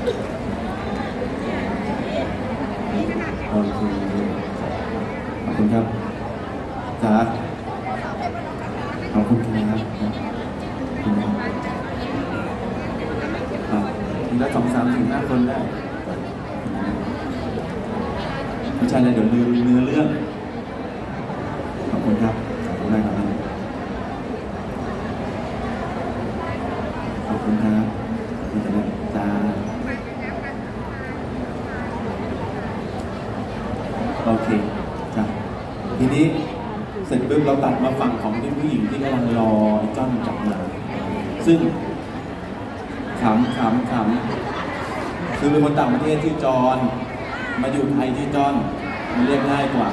โอเคขอบคุณครับจ๋าขอบคุณครับขอบคุณครับอะทีละสองสามถึงห้าคนได้ไม่ใช่เลยเดี๋ยวลืมเนื้อเรื่องขอบคุณครับขอบคุณมากครับขอบคุณครับขอบคุณครับจ้า โอเคจ้ะที นี้ เสร็จปุ๊บเราตัดมาฝั่งของที่ผู้หญิงที่กำลังรอไอ้จ้อนกลับมา ซึ่งขำขำขำคือเป็นคนต่างประเทศชื่จอนมาอยู่ไทยชื่จอนมันเรียกง่ายกว่า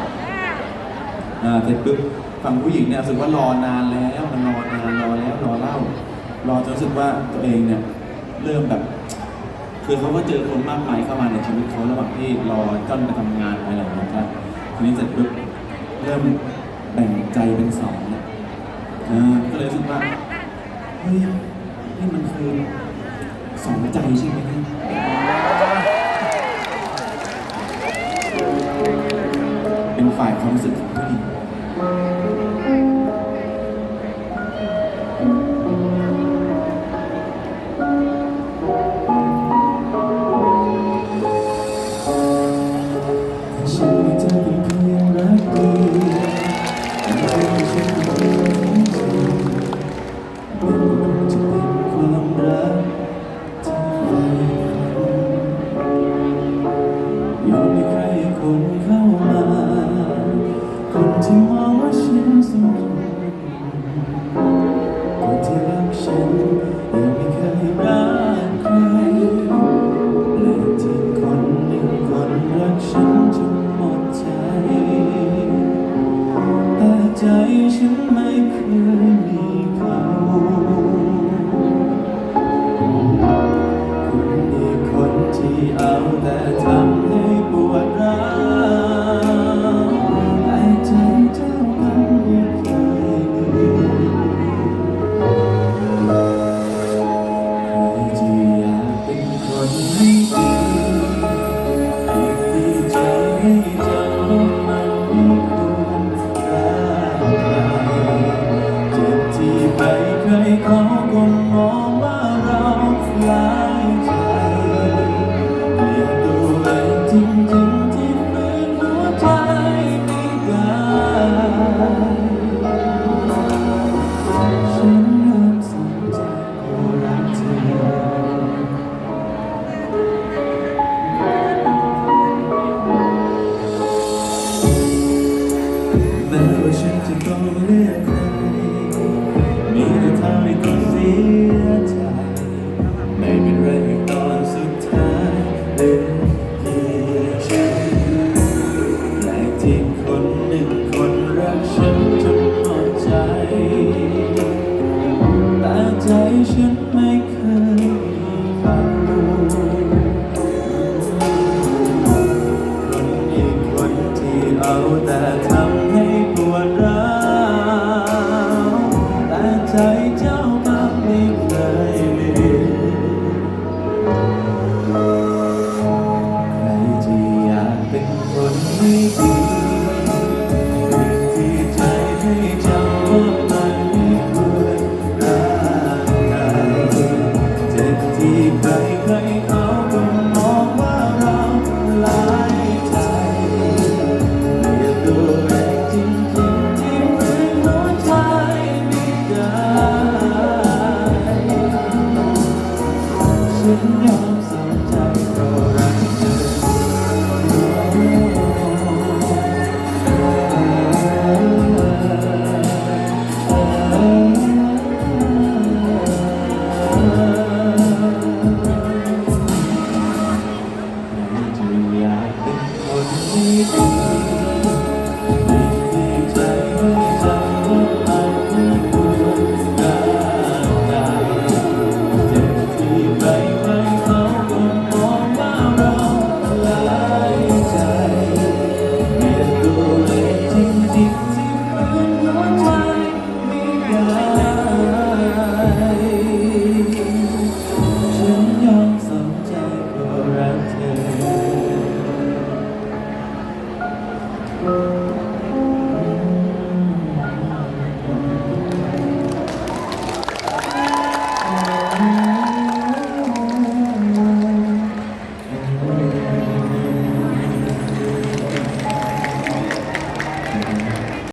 อ่าเสร็จปุ๊บฝั่งผู้หญิงเนี่ยรู้สึกว่ารอนานแล้วมันรอนานรอแล้วรอเล่ารอจนรู้สึกว่าตัวเองเนี่ยเริ่มแบบ คือเขาก็เจอคนมากมายเข้ามาในชีวิตเขาระหว่างที่รอจ้อนไปทำงานอะไรอย่างเงี้ยครับทีนี้เสร็จปุ๊บ เริ่มแบ่งใจเป็นสองเนี่ยอ่าก็เลยรู้สึกว่าเฮ้ยนี่มันคือสองใจใช่ไหมเนี่ยเป็นฝ่ายความรู้สึกของผู้หญิง คน คน